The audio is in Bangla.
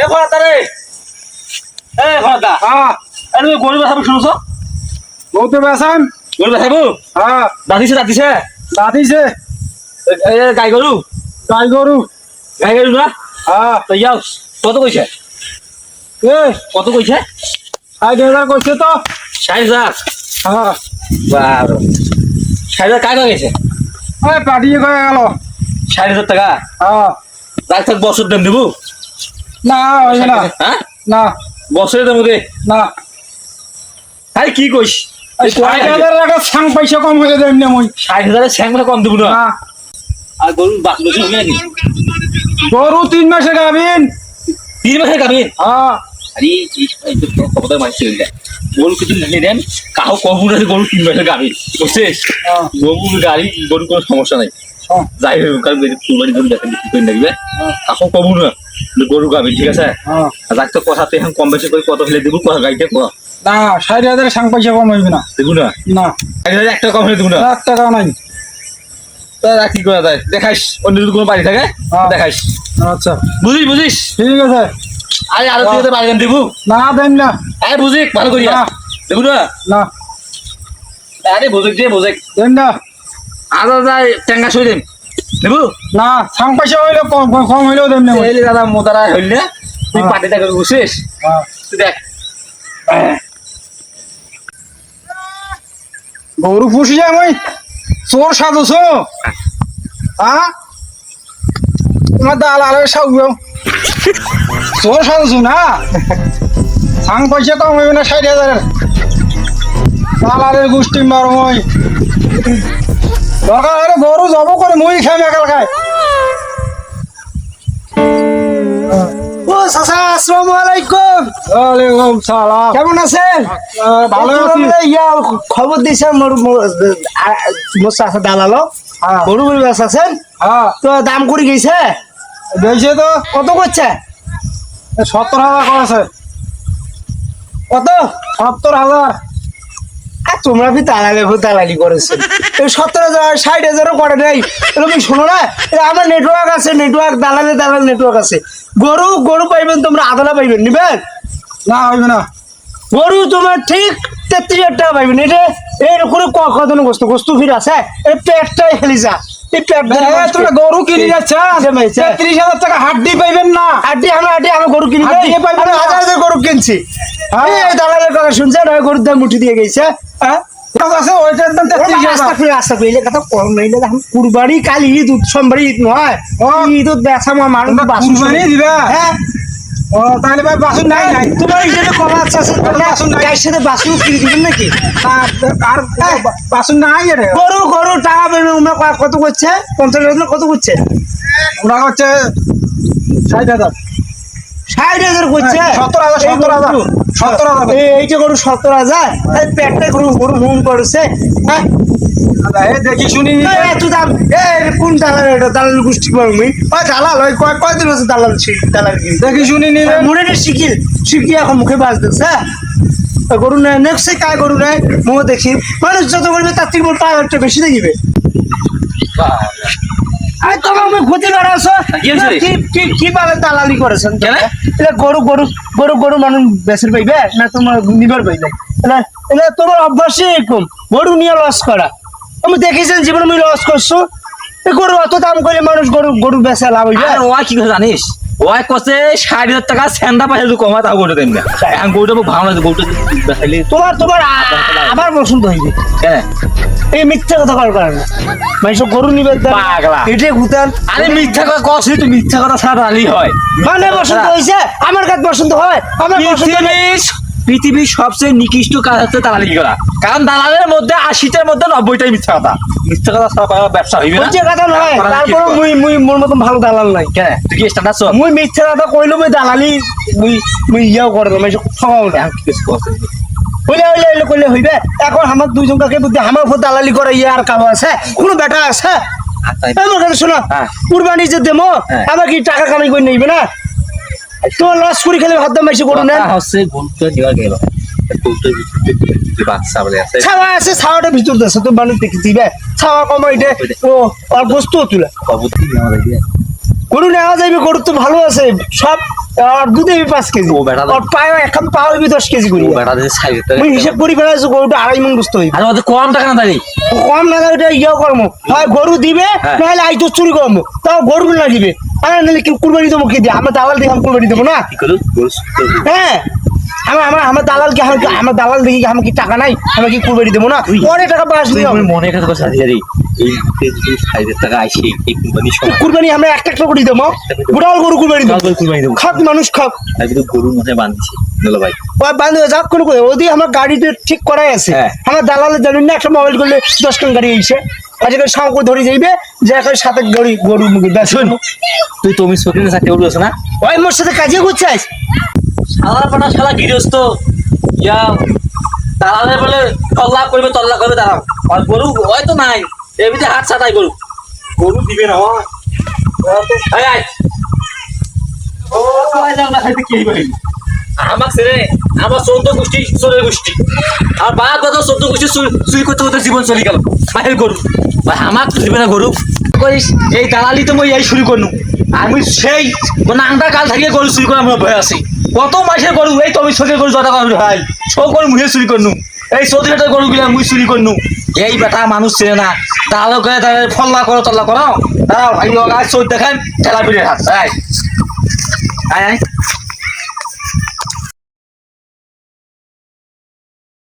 এ খরাদা রে। এ খরাদা হ্যাঁ। এ তুমি গরু বেসাবো শুনছ? বলতে বেসান গরু বেসাবো হ্যাঁ। দাঁতিছে দাঁতিছে? দাঁতিছে। গাই গরু? গাই গরু। গাই গরু না? হ্যাঁ। তো যাও কত কইছে? এ। কত কইছে? ষাট হাজার করছে তো। ষাট হাজার? হ্যাঁ। বারো ষাট হাজার কাকা গেছে? পাঠিয়ে গেল। ষাট হাজার টাকা? হ্যাঁ। রাখ থাক বছর দেন দেবো। না হইবে না। হ্যাঁ? না। বছরে দেবো রে না। আরে কি কইস? ষাট হাজার টাকা সাং পয়সা কম হয়ে যাবে এমনি মই। ষাট হাজারের স্যাং কম দেবো না? না। আর গরু বাকি বছর হবে নাকি? গরু তিন মাসে গাবিন তিন মাসের গাভীর হ্যাঁ। আরে এই তো খবরদার মাছ গরু কিছু নিয়ে দেন কাহো কম না গরু তিন মাসের গাভীর বুঝছিস? হ্যাঁ। গরু গাড়ি গরু কোনো সমস্যা নাই। যাই হোক কারণ কুরবানি গরু দেখেন কি করে দেখবে হ্যাঁ। কাহো কম না। গরু গাভীর ঠিক আছে? হ্যাঁ। যাক তো কথাতে এখন কম বেশি করে কত হলে দেবো কথা গাড়িতে কথা না ষাট হাজার সাং পয়সা কম হইবে না। দেবো না? না। এক হাজার একটা কম হলে দেবো না? এক টাকা নাই। তা কি করা যায়? দেখাইস অন্য যদি কোনো বাড়ি থাকে হ্যাঁ। দেখাইস। আচ্ছা। বুঝিস বুঝিস? ঠিক আছে। আরে আরও তুই বাড়ি দেবো। না দেন না। আরে বুঝিক ভালো করিয়া। না। দেবো না? না। আরে বুঝিক দিয়ে বুঝিক দেন না। আরও যাই না সাং পয়সা হইলে কম কম- হইলেও দাদা মোতারা হইলে তুই হ্যাঁ। হ্যাঁ। তুই দেখ। গরু পুষি যায় মই। চোর সাজছ হ্যাঁ তোমার দালালের সাউ চোর সাজছ না? সাং পয়সা কম হইবে না ষাট হাজারের। দালালের গোষ্ঠী মারো মই। দরকার হলে গরু যাব করে মই খাই একাল খাই ও চাচা আসসালামু আলাইকুম। ওয়ালাইকুম সালাম। কেমন আছেন? ভালো আছি। ইয়া খবর দিছে মোর দালালো। হ্যাঁ। গরু গরু আছেন? হ্যাঁ। তো দাম করে গেছে? তো। কত করছে? সত্তর হাজার করেছে। কত? সত্তর হাজার। তোমরা কি দালালি করেছেন এই সত্তর হাজার ষাট হাজারও করে নাই। তুমি শোনো না? আমার নেটওয়ার্ক আছে নেটওয়ার্ক দালালে দালাল নেটওয়ার্ক আছে। গরু গরু পাইবেন তোমরা আদলা পাইবেন নিবেন না হইবে না। গরু তোমার ঠিক তেত্রিশ হাজার টাকা পাইবেন এটা এরকম কত গোস্ত গোস্ত ফির আছে? এই পেটটাই খেলি যা। তোমরা গরু কিনে যাচ্ছেন। তেত্রিশ হাজার টাকা হাড্ডি পাইবেন না। আড্ডি আমরা আড্ডি আমি গরু কিনি। হাজার হাজার গরু কিনছি। হ্যাঁ। দালালের কথা শুনছেন? গরুর দাম মুঠি দিয়ে গেছে। হ্যাঁ? কুরবানি কাল ঈদ ঈদ নয়। ঈদ বেচা মানুষ দিবা? হ্যাঁ। ও তাহলে ভাই বাসন নাই নাই। তোমার হিসেবে কম আছে আছে। বাসন নাই। বাসন দিবেন নাকি? আর আর বাসন নাই রে গরু গরু টাকা পেমেন্ট উমরা কত করছে? পঞ্চাশ কত করছে? ওরা হচ্ছে ষাট হাজার। ষাট হাজার করছে? হ্যাঁ, সত্তর হাজার, সত্তর হাজার। সত্তর এইটা গরু সত্তর হাজার পেটটা গরু গরু হুম করেছে হ্যাঁ? দেখি শুনি। এত দাম এ কোন দালাল এটা? দালাল গোষ্ঠী পাবো ওই দালাল ওই কয় কয়দিন হচ্ছে দালাল ছি- দালাল দেখি শুনি নিলে মনে নেই শিখিল শিখি এখন মুখে বাজ দিচ্ছে হ্যাঁ? গরু নেয় নেক্সট কায় গরু নেয়? মুখ দেখি। মানুষ যত করবে তার থেকে মোট টাকা বেশি দেখিবে। আরে তোমার আমি ক্ষতি বাড়াছো কি হয়েছে রে? কি কি কি পাবে দালালি করেছেন? এটা গরু গরু গরু গরু মানুষ বেসের পাইবে? না তোমার নিবার পাইবে? এটা তোমার অভ্যাসই এরকম। গরু নিয়ে লস করা। আমি দেখেছেন জীবনে আমি লস করছ? গরু অত দাম করে মানুষ গরু গরু বেচা লাভ হইবে? আর ওয়া কি জানিস? ওয়াই কসে ষাট হাজার টাকা স্যান্ডা পাইছে তুই কমা তাও গোটা দেন না। এখন গরুটা খুব ভালো গরুটা দেখাইলে তোমার তোমার আবার পছন্দ হইবে হ্যাঁ। এই মিথ্যা কথা করার কারণে মানুষ গরু নিবে পাগলা। এটাই ঘুতান আরে মিথ্যা কথা কসি তুই মিথ্যা কথা ছাড়া আলি হয়। মানে পছন্দ হয়েছে আমার কাছে পছন্দ হয়। আমার পছন্দ। পৃথিবীর সবচেয়ে নিকৃষ্ট কাজ হচ্ছে দালালি করা। কারণ দালালের মধ্যে আশিটার মধ্যে নব্বইটাই মিথ্যা কথা। মিথ্যা কথা কোনো ব্যবসা হইবে হচ্ছে কথা নয় তারপর মুই মুই মোর মতন ভালো দালাল নাই কেন তুই কি স্ট্যান্ডার্ড সব মুই মিথ্যা কথা কইলো মুই দালালি মুই মুই ইয়াও করে না মানুষ ঠকাও না কিছু করছিস? হইলে হইলে হইলে কইলে হইবে। এখন আমার দুইজন কাকে বুদ্ধি আমার উপর দালালি করে ইয়ে আর কালো আছে? কোনো বেটা আছে? আমার কথা শোনো হ্যাঁ। কুরবানি যে দেমো হ্যাঁ। আমার কি টাকা কামাই করে নেইবে না? তোমার লস করে খেলে হদ্দম দাম বেশি করুন না? হচ্ছে গরুটা দেওয়া গেল। আছে। ছাওয়া আছে ছাওয়াটা ভিতর দেশে তো মানুষ দেখি দিবে। ছাওয়া কমাই দে ও আর বস্তু তুলে। গরু নেওয়া যাইবে গরু তো ভালো আছে সব আর দুধে আমি পাঁচ কেজি। ও বেটা। আর পায়ে এখন পাও আমি দশ কেজি করি। ও বেটা দিদি সাইড আমি হিসাব করি ফেলাইছো গরুটা আড়াই মন বুঝতে হইবে। আর ওদের কম টাকা না দাঁড়ি। কম না ওটা ইয়ে করব হয় গরু দিবে হ্যাঁ। নাহলে আই তো চুরি করব তাও গরু না দিবে। আর নাহলে কুরবানি দেবো কি দিয়ে? আমরা দালাল দিয়ে কুরবানি দেবো না? হ্যাঁ। আমার আমার আমার দালাল কি আমার আমার দালাল দেখি আমার কি টাকা নাই? আমি কি কুরবানি দেবো না? অনেক টাকা দিও। মনে কথা টাকা কুরবানি আমরা একটা একটা করে। দেবো। বুড়াল গরু কুরবানি দেবো। মানুষ খাক তাই গরু মনে বাঁধছি ভাই। ওই বান্ধব যাক কোনো করে। ওদি আমার গাড়িতে ঠিক করাই আছে। হ্যাঁ। আমার দালালে জানেন না একটা মোবাইল করলে দশ টাকা গাড়ি এসে আজকে সাঁকো ধরে যাইবে যে এখন সাথে গাড়ি গরু মুখে তুই তুমি না? ওই মোর সাথে কাজে করছিস শালা পাটা শালা গৃহস্থ। ইয়া দালালে বলে তল্লা করবে তল্লা করবে দাঁড়াও। আর গরু হয়তো নাই। এমনিতে হাত ছাটাই গরু। গরু দিবে না আমার ছেড়ে আমার চৌদ্দ গোষ্ঠী চোরের গোষ্ঠী। আর বা কত চৌদ্দ গোষ্ঠী চুরি করতে করতে জীবন চলে গেল। মায়ের গরু। ভাই আমার তো দিবে না গরু করিস এই দালালি তো মই এই শুরু করনু আমি সেই নাংটা কাল থাকিয়ে গরু চুরি করে আমার ভয় আছি। কত মাসের গরু এই তুমি ছোটের গরু জটা করে ভাই সব গরু মুহে চুরি করনু এই হাটের গরু গুলা মুই চুরি করনু এই বেটা মানুষ চেনে না। তাহলে করে তাহলে ফল্লা করো তল্লা করো তারা ভাই চোখ দেখান ঠেলা পিড়ে হাত আয় আয়